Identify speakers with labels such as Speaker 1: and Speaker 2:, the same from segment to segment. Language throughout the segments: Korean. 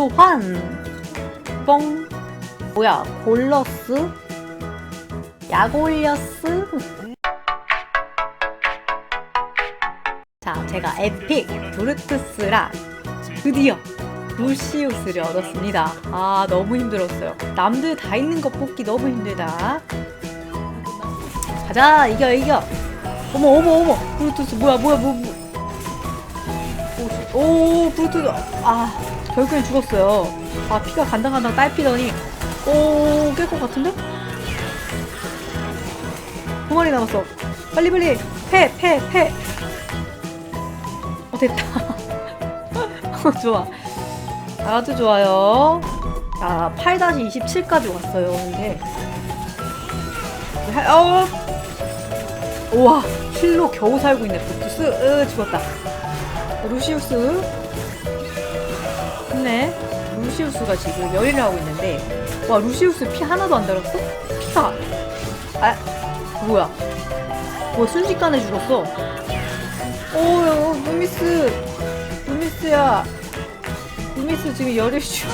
Speaker 1: 소환. 뻥. 뭐야 골러스? 야골려스 자 제가 에픽 브루투스랑 드디어 루시우스를 얻었습니다. 아 너무 힘들었어요. 남들 다 있는 거 뽑기 너무 힘들다. 가자 이겨 이겨. 어머 어머 어머. 브루투스 뭐야 뭐야 뭐, 뭐. 오, 오 브루투스 아 결국엔 죽었어요. 아 피가 간당간당 딸피더니. 오 깰 것 같은데? 두 마리 남았어. 빨리 빨리. 패 패 패. 어 됐다. 어, 좋아. 아주 좋아요. 자 8-27까지 왔어요 이게. 어? 우와 킬로 겨우 살고 있네. 브루투스. 으 죽었다 루시우스. 좋네 루시우스가 지금 열일을 하고 있는데 와 루시우스 피 하나도 안 달았어? 피가 아 뭐야? 뭐 순식간에 죽었어. 오 루미스. 루미스야. 루미스 지금 열일 중.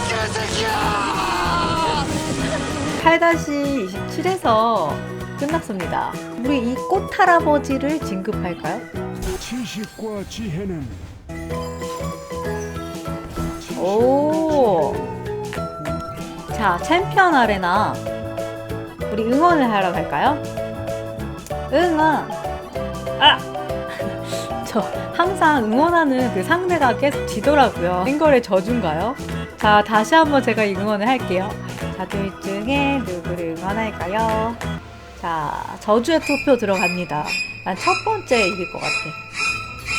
Speaker 1: 8-27에서 끝났습니다. 우리 이 꽃 할아버지를 진급할까요?
Speaker 2: 지식과 지혜는
Speaker 1: 오. 자, 챔피언 아레나. 우리 응원을 하러 갈까요? 응원. 아! 저 항상 응원하는 그 상대가 계속 지더라고요. 앵걸의 저주인가요? 자, 다시 한번 제가 이 응원을 할게요. 자, 둘 중에 누구를 응원할까요? 자, 저주의 투표 들어갑니다. 난 첫 번째 이길 것 같아.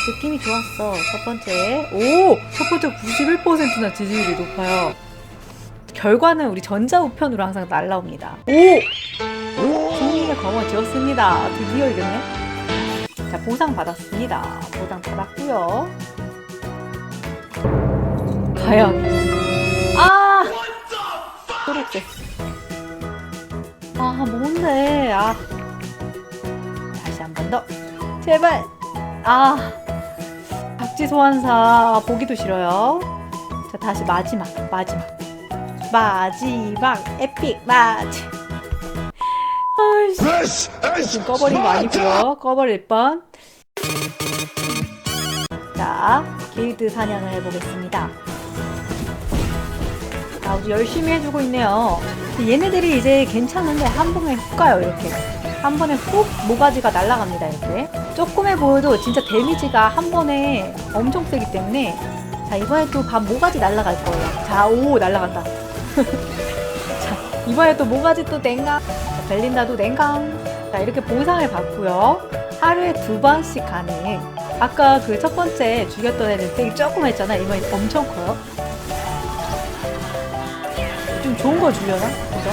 Speaker 1: 느낌이 좋았어. 첫 번째. 오! 첫 번째 91%나 지지율이 높아요. 결과는 우리 전자우편으로 항상 날라옵니다. 오! 승리를 거머쥐었습니다. 드디어 이겼네. 자, 보상 받았습니다. 보상 받았고요. 과연. 아, 뭔데. 아. 다시 한 번 더. 제발. 아. 박쥐 소환사 보기도 싫어요. 자 다시 마지막 마지막 마지막 에픽 마지. 아이씨 지금 꺼버린 거 아니고요. 꺼버릴 뻔. 자 길드 사냥을 해보겠습니다. 자 아주 열심히 해주고 있네요. 얘네들이 이제 괜찮은데 한 번에 훅 가요 이렇게. 한 번에 훅 모가지가 날아갑니다 이렇게. 조금해 보여도 진짜 데미지가 한 번에 엄청 세기 때문에 자 이번에 또반 모가지 날아갈 거예요. 자 오 날아간다. 자 이번에 또 모가지 또 냉강. 자, 벨린다도 냉강. 자 이렇게 보상을 받고요. 하루에 두 번씩 가능 아까 그 첫 번째 죽였던 애는 되게 조금 했잖아. 이번에 엄청 커요. 좀 좋은 걸 주려나? 그죠?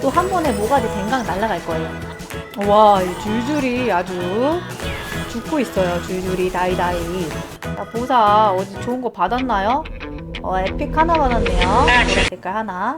Speaker 1: 또 한 번에 모가지 댕강 날아갈 거예요. 와, 이 줄줄이 아주 죽고 있어요. 줄줄이 다이다이. 자, 보사 어디 좋은 거 받았나요? 어, 에픽 하나 받았네요. 색깔 하나.